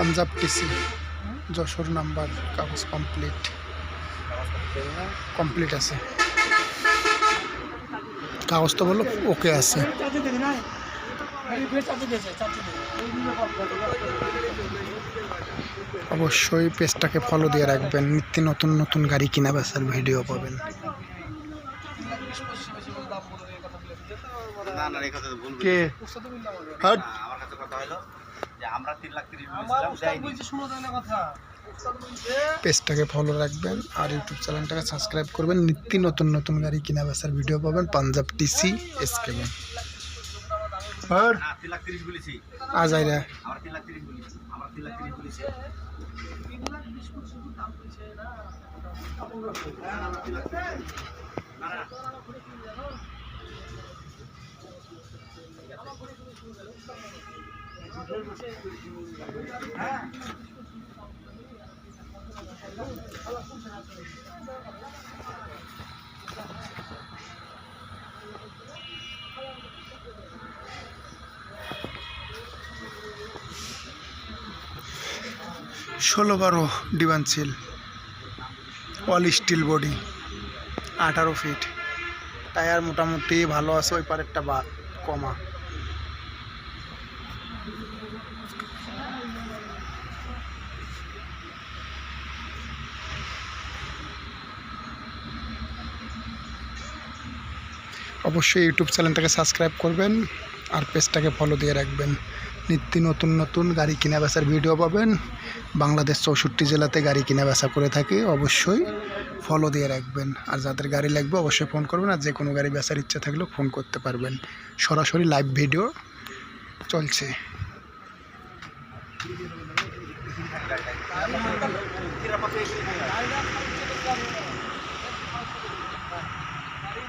Punjab TC Jessore number কাগজ complete complete আছে। কাগজ তো বলো ওকে আছে। অবশ্যই পেজটাকে ফলো দিয়ে রাখবেন। নিত্য নতুন নতুন গাড়ি কিনা বেচার ভিডিও পাবেন। কে? যে আমরা তিন লাখ তিরিশ পেজটাকে ফলো রাখবেন আর ইউটিউব চ্যানেলটাকে সাবস্ক্রাইব করবেন। নিত্য নতুন নতুন গাড়ি কিনা বেচার ভিডিও পাবেন। পাঞ্জাব টিসি এসকেবেন আর? আজ আইরা আমরা ষোলো বারো ডিবানছিল অল স্টিল বডি আঠারো ফিট টায়ার মোটামুটি ভালো আছে, ওই পারেরটা বা কমা। অবশ্যই ইউটিউব চ্যানেলটাকে সাবস্ক্রাইব করবেন আর পেজটাকে ফলো দিয়ে রাখবেন। নিত্য নতুন নতুন গাড়ি কিনা বেচার ভিডিও পাবেন। বাংলাদেশ চৌষট্টি জেলাতে গাড়ি কিনা বেচা করে থাকে, অবশ্যই ফলো দিয়ে রাখবেন। আর যাদের গাড়ি লাগবে অবশ্যই ফোন করবেন আর যে কোনো গাড়ি বেচার ইচ্ছা থাকলেও ফোন করতে পারবেন। সরাসরি লাইভ ভিডিও চলছে। Kira pa sa